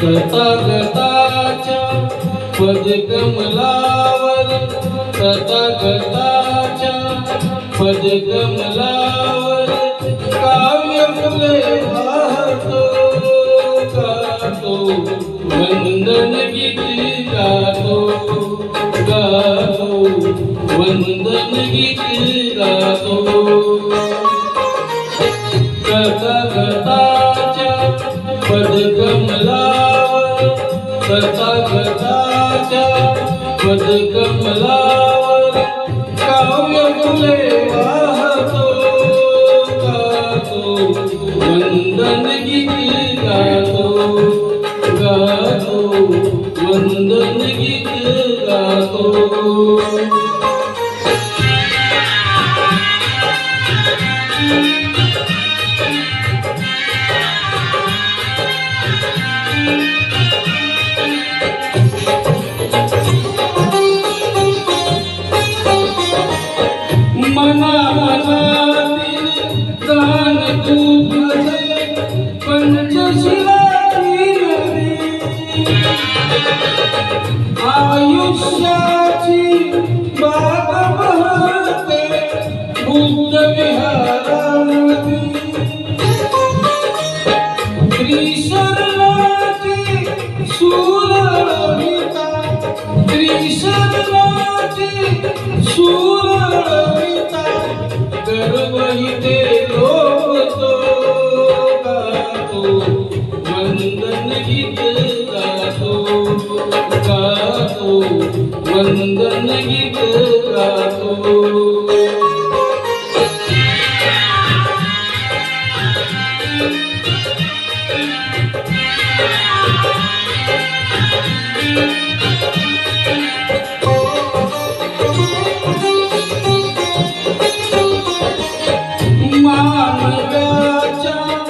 तथागताच्या पदकमलावर तथागताच्या पदकमलावर काव्य फुले वाहतो गातो वंदन गीती गातो गातो वंदन गीती. गातो तथागताच्या पदकमलावर तथागताच्या पदकमलावर आयुष्याची बाबा बहते बुद्ध विहारानदी त्रिशरणाची सूरविता त्रिशरणाची सूरविता गर्वहिते लोकतो गातो वंदन गीत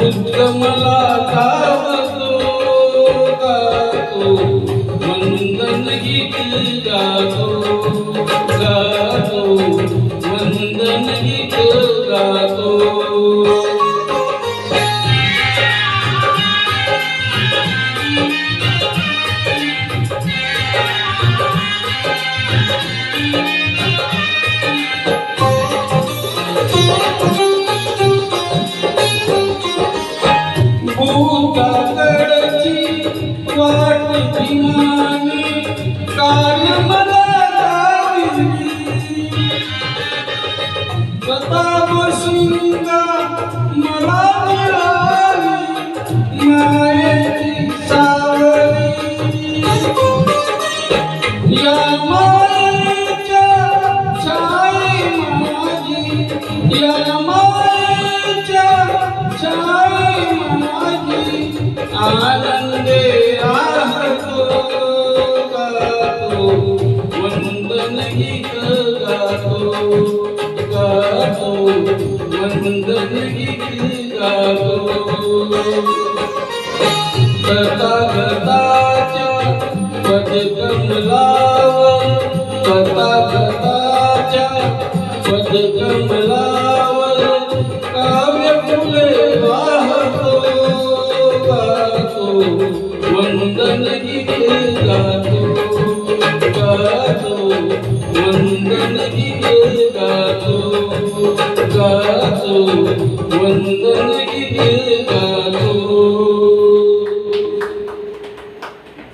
मला गावतो गातो वंदन गीत गातो. भूताकडची वाट विमानी कार आनंदे राहतो गातो वंदन गीत गातो गातो वंदन गीत. गातो तथागताच्या पदकमलावर ಕಾಸು ಒಂದೊಂದಿಗೆ